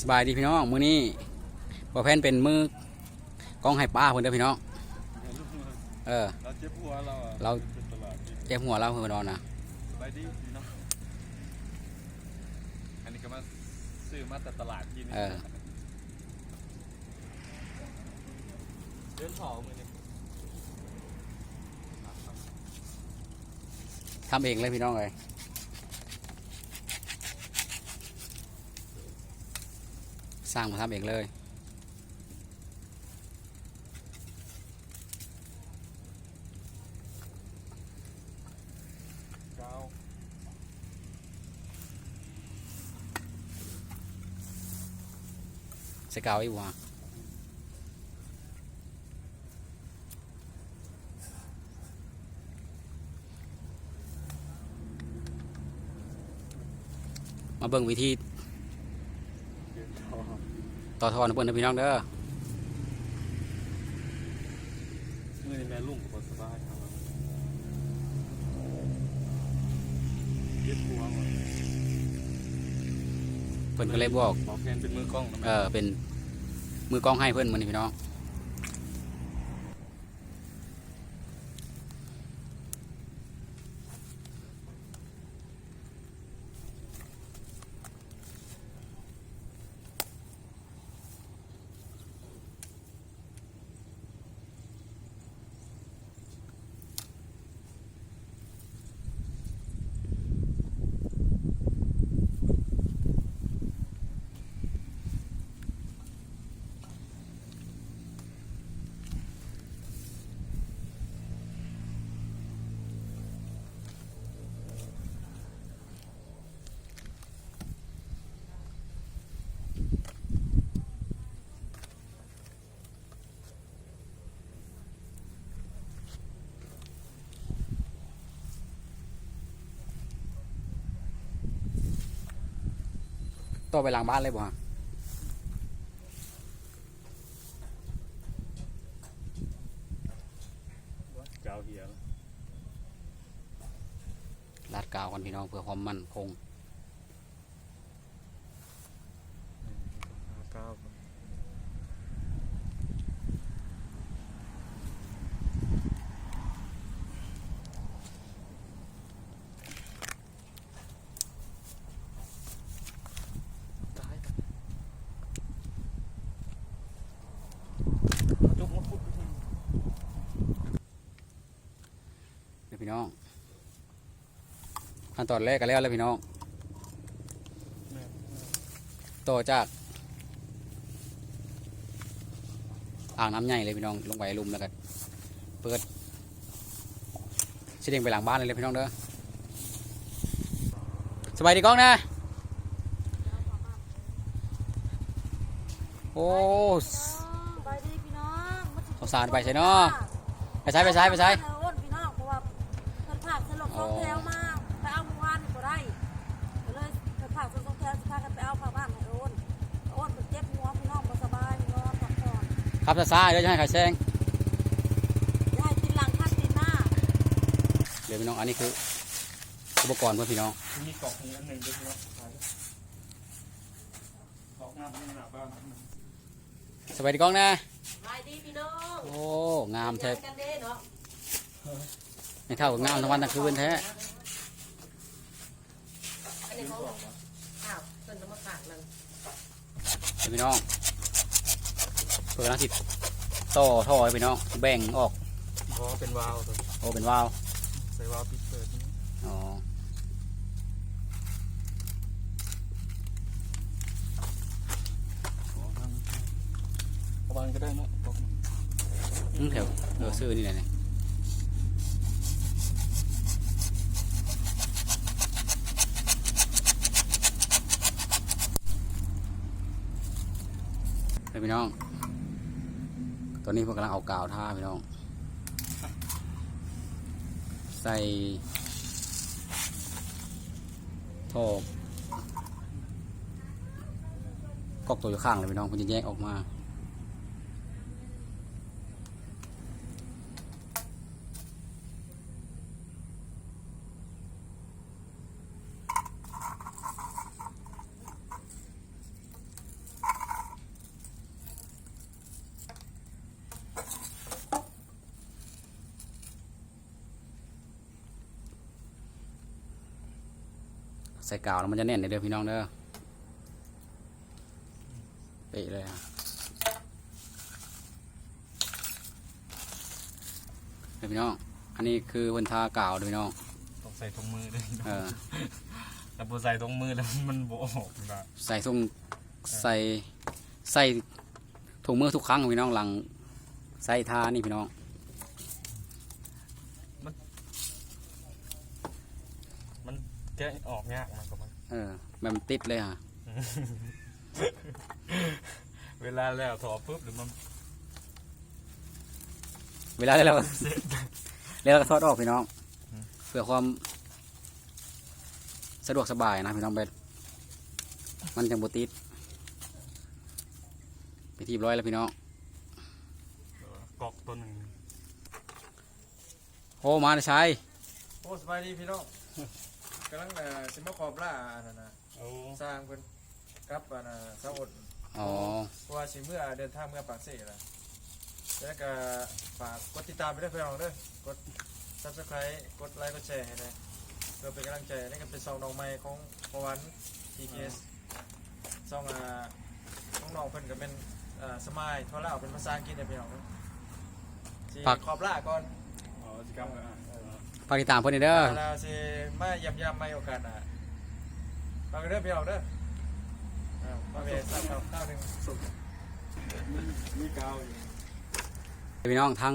สบายดีพี่น้องมื้อนี้บ่แพนเป็นมือกองให้ป้าเพิ่นเด้อพี่น้องเออเราเจ็บหัวเราอะเราจ็บตลาดนี่เจ็บหัวเราเพิ่นนอนนะสบายดีพี่น้องอันนี้ก็มาซื้อมาแต่ตลาดกินเออเดินถอมือนี่ทำเองเลยพี่น้องเอ้ย สร้างมาทำเองเลยเก้าใส่กาวไอ้บัวมาเบิ่งวิธี ต่อทอนเพิ่นเด้อพี่น้องเด้อมือนี่แม่ลุ่มกับสบายครับเจ็บหัวว่ะเพิ่นก็เลยบอกบอกแฟนเป็นมือกล้องนะเอแม่อเป็นมือกล้องให้เพื่อนมันนี่พี่น้อง ต่อไปหลังบ้านเลยบ่ฮะเจ้าเหียแล้วลาดกาวกันพี่น้องเพื่อความมั่นคง ห้าเก้าครับตายแล้วเอาจุกมาขุดไปที เดี๋ยวพี่ น้องขั้นตอนแรกก็แล้วแล้วพี่น้องแม่ต่อจากอ่างน้ำใหญ่เลยพี่น้องลงไปลุมแล้วก็เปิดเสด็งไปหลังบ้านเลยเลยพี่น้องเด้อสบายดีกล้องนะ โอ้ไปดีพี่น้องมสงสารไปใช่เนาะไปใช้ไปใช้ไปใช้ อนครับช้าๆเดี๋ยวจะให้ไข่แซงอย่าให้กินหลังข้างกินหน้าเดี๋ยวพี่น้องอันนี้คืออุปกรณ์เพื่อพี่น้องมีกล่องอันหนึ่งด้วยครับขายกล่องน้ำนี่หนาบ้านสบายดีกล้องนะไปดีพี่น้องโอ้งามแท้กันเด้เนาะไม่เท่ากับงามทั้งวันทั้งคืนแท้อันนี้ของอ้าวเพิ่นจะมาฝากนั่นเดี๋ยวพี่น้อง เปิดน้ำสิต่อท่อให้พี่น้องแบ่งออกเพราะเป็นวาล์วตัวโอ้เป็นวาล์วใส่วาล์วปิดเปิดนี่อ๋อขอทำประมาณก็ได้เนอะบอกอืมแถวเออซื้อนี่แหละเนี่ยเดี๋ยวพี่น้อง ตอนนี้พวกำลังเอากาวท่าพี่น้อง ใส่ท่อกอกตัวอยู่ข้างเลยพี่น้องมันจะแยกออกมา ใส่กาวแล้วมันจะแน่นเด้อพี่น้องเด้อเป๊ะเลยอะเดี๋ยวพี่น้อง อันนี้คือเพิ่นทากาวเด้อพี่น้อง ต้องใส่ถุงมือด้วยเออ แต่พอใส่ถุงมือแล้วมันโบออกนะใส่ทรงใส่ใส่ถุงมือทุกครั้งพี่น้องหลังใส่ทานี่พี่น้อง มัน แกะออกยากมันก็มันเออแบบมันติดเลยฮะเวลาแล้วถอดปุ๊บหรือมันเวลาแล้วเราก็แล้วเราก็ทอดออกพี่น้องเพื่อความ สะดวกสบายนะพี่น้องเบ็ดมันจังบติดไปที่เรียบร้อยแล้วพี่น้องกอกตัวหนึ่งโอ้มาใช้โอ้สบายดีพี่น้องกำลังเอ่อสิมาขอบล่าอันนั้นนะโอ้สร้างเพิ่นกับอันน่ะสาวอดอ๋อเพราะว่าสิเมื่อเดินทางเมื่อปากเสกแล้วแล้วก็ฝากกดติดตามไปด้วยพี่น้องเด้อกด subscribe กดไลค์กดแชร์ให้นะเพื่อเป็นกำลังใจในการเป็นซองน้องใหม่ของประวัน TKS ซองอ่าของน้องเพิ่นก็เป็นอ่าสมายทั่วลาวเป็นภาษาอังกฤษนะพี่น้องเด้อสิขอบล่าก่อน อ๋อสิครับอะ ฝากติดตามเพื่อนเด้อเราสิมาเยี่ยมยามมาโอกาสอะฟังกันเด้อพี่น้องเด้ออ่ามาเวสักข้าวข้าวหนึ่งมีกาวอยู่พี่น้องทั้ง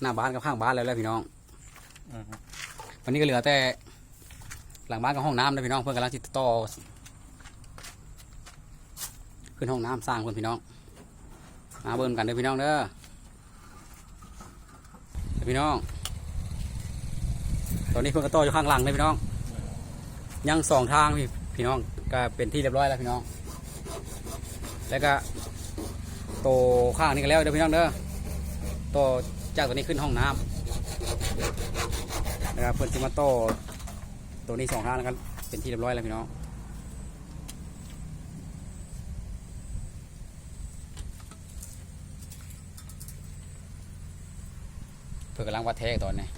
หน้าบ้านกับข้างบ้านแล้วแหละพี่น้องอือฮึวันนี้ก็เหลือแต่หลังบ้านกับห้องน้ำนะพี่น้องเพื่อนกำลังติดต่อขึ้นห้องน้ำสร้างเพื่อนพี่น้องมาเบิ่มกันเด้อพี่น้องเด้อเด้อพี่น้อง ตอนนี้เพื่อนก็ต่ออยู่ข้างหลังเลยพี่น้อง ยังสองทางพี่พี่น้องก็เป็นที่เรียบร้อยแล้วพี่น้อง แล้วก็โตข้างนี้ก็แล้วเด้อพี่น้องเด้อโตจากตัวนี้ขึ้นห้องน้ำนะครับเพื่อนซิมาโต้ตัวนี้สองทางแล้วกันเป็นที่เรียบร้อยแล้วพี่น้องเพื่อกำลังวัดแท้ตอนนี้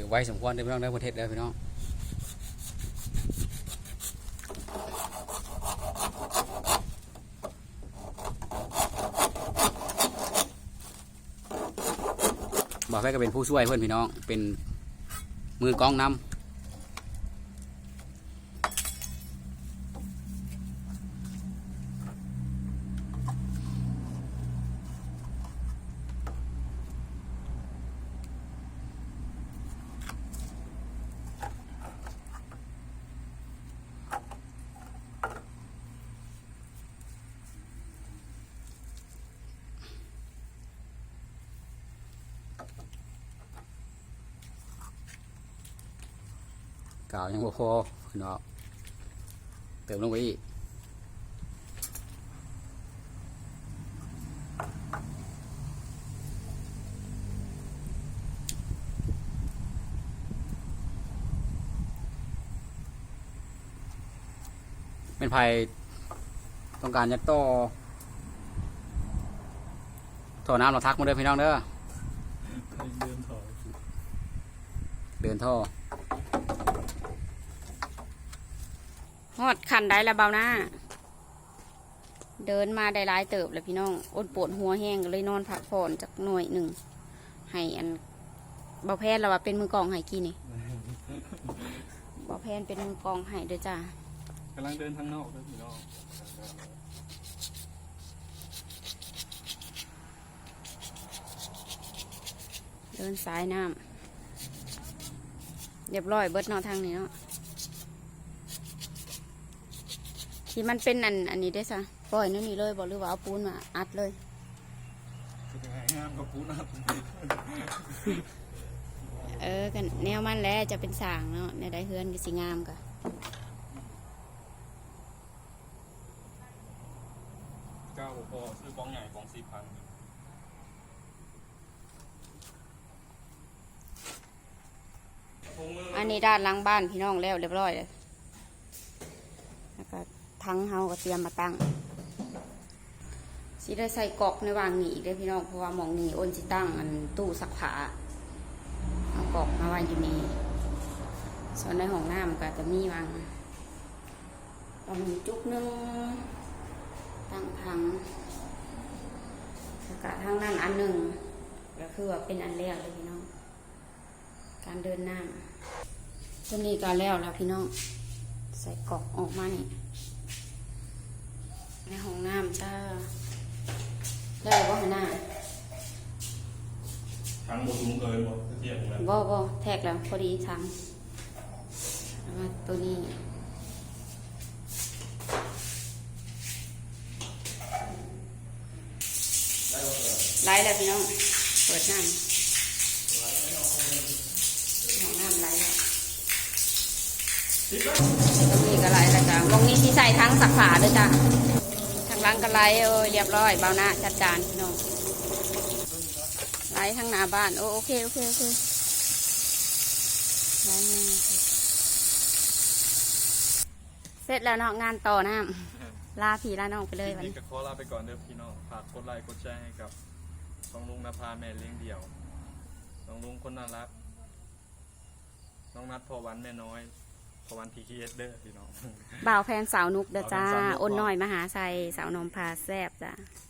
ถือไว้สมควรเด้พี่น้องได้ประเทศเด้พี่น้องบ่าวแฟก็เป็นผู้ช่วยเพื่อนพี่น้องเป็นมือกองนำ กาวยังบ่พอพี่น้องเติมลงไปอีกเป็นภัยต้องการจะต่อท่อน้ำเราทักมาเด้อพี่น้องเด้อเดินถอยเดินท่อ ฮอดขันได้ละเบาหน้า เดินมาได้หลายเติบแล้วพี่น้องอดปวดหัวแห้งก็เลยนอนพักผ่อนจากหน่วยหนึ่งให้อันเบาแพนเราว่าเป็นมือกองให้กี่นี่เบาแพนเป็นมือกองให้เด้อจ้ากำลังเดินทางนอกเลยพี่น้องเดินสายน้ำเรียบร้อยเบิดเนอทางนี้เนาะ ที่มันเป็นอันอันนี้ได้ซะปล่อยนั่นนี่เลยบอกหรือว่าเอาปูนมาอัดเลยจะยังไงงามกับปูนับเออกันแนวมันแหล้วจะเป็นสร้างเนาะในได้เฮือนก็สิงามกะก้าวพอซื้อกองใหญ่กองสี่พันอันนี้ด้านหลังบ้านพี่น้องแล้วเรียบร้อยเลยแล้วก็ ทั้งเฮาก็เตรียมมาตั้งสิได้ใส่กอกในวางนี้อีกได้พี่น้องเพราะว่ามองนี้อ้นสิตั้งอันตู้ซักผ้าเอากอกมาไว้อยู่นี่ส่วนในห้องน้ำก็จะมีวางวางจุกหนึงตั้งถังแล้วก็ทางนั้นอันหนึ่งก็คือว่าเป็นอันแรกเลยพี่น้อง การเดินหน้ำตัวนี้ก็แล้วแล้วพี่น้อง ใส่กอกออกมานี่ ในห้องน้ำจ้า ได้บ่หนหน้าทั้งบสูงเกินบ่เทียบแล้วบ่บ่แทกแล้ว พอดีทั้งแล้วก็ตัวนี้ไล่แล้วพี่น้อง เปิดน้ำห้องน้ำไล่แล้วตรงนี้ก็ไล่แล้วจ้ะวงนี้ที่ใส่ทั้งสักผาด้วยจ้ะทาง หลังก็ไล่เออเรียบร้อยเบาหน้าจัดจานพี่น้องไล่ทั้งหน้าบ้านโอโอเคโอเคโอเคไล่ง่ายเสร็จแล้วเนาะงานต่อน้ำลาพี่ลาน้องไปเลยวันนี่นี้ก็ขอลาไปก่อนเด้อพี่น้องฝากกดไลค์กดแชร์ให้กับน้องลุงนภาแม่เลี้ยงเดี่ยวน้องลุงคนน่ารักน้องนัดพอวันแม่น้อย พอวันทีคีเอสเด้อพี่น้อง บ่าวแฟนสาวนุกเด้อจ้าบ่าวแฟนสาวนุกอ้นน้อยมหาชัยสาวนมพาแซบจ้าโ